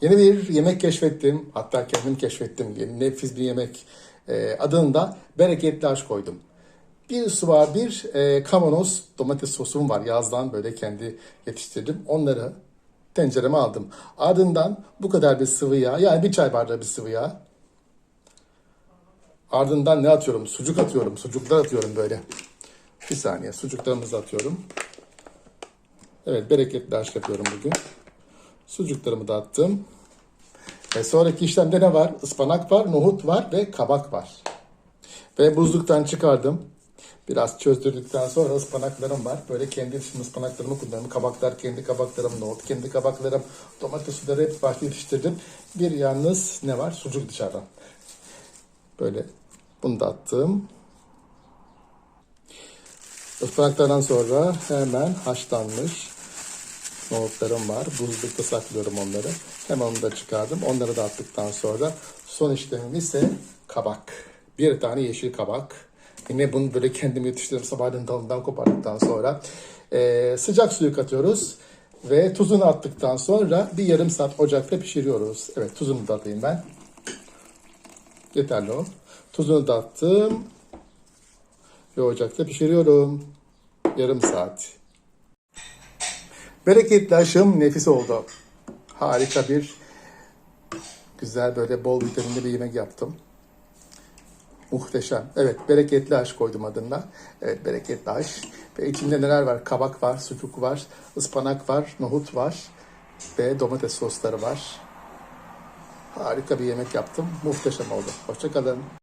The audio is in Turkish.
Yeni bir yemek keşfettim. Hatta kendim keşfettim. Yeni nefis bir yemek. Ee, adını da bereketli aş koydum. Bir su var, bir e, kavanoz domates sosum var. Yazdan böyle kendi yetiştirdim. Onları tencereme aldım. Ardından bu kadar bir sıvı yağ, yani bir çay bardağı bir sıvı yağ. Ardından ne atıyorum? Sucuk atıyorum. Sucuklar atıyorum böyle. Bir saniye. Sucuklarımızı atıyorum. Evet, bereketli aşk yapıyorum bugün. Sucuklarımı da attım. E sonraki işlemde ne var? Ispanak var, nohut var ve kabak var. Ve buzluktan çıkardım. Biraz çözdürdükten sonra ıspanaklarım var. Böyle kendi ıspanaklarımı kullandım. Kabaklar kendi kabaklarım, nohut kendi kabaklarım, domates suları hep farklı yetiştirdim. Bir yalnız ne var? Sucuk dışarıdan. Böyle bunu da attım. Ispanaklardan sonra hemen haşlanmış nohutlarım var. Buzlukta saklıyorum onları. Hemen onu da çıkardım. Onları da attıktan sonra son işlemim ise kabak. Bir tane yeşil kabak. Yine bunu böyle kendim yetiştirdim. Sabahleyin dalından kopardıktan sonra eee, sıcak suyu katıyoruz. Ve tuzunu attıktan sonra bir yarım saat ocakta pişiriyoruz. Evet tuzunu da atayım ben. Yeterli o. Tuzunu da attım. Ve ocakta pişiriyorum. Yarım saat. Bereketli aşım nefis oldu. Harika bir güzel böyle bol vitaminli bir yemek yaptım. Muhteşem. Evet bereketli aş koydum adına. Evet bereketli aş. Ve içinde neler var? Kabak var, sucuk var, ıspanak var, nohut var ve domates sosları var. Harika bir yemek yaptım. Muhteşem oldu. Hoşçakalın.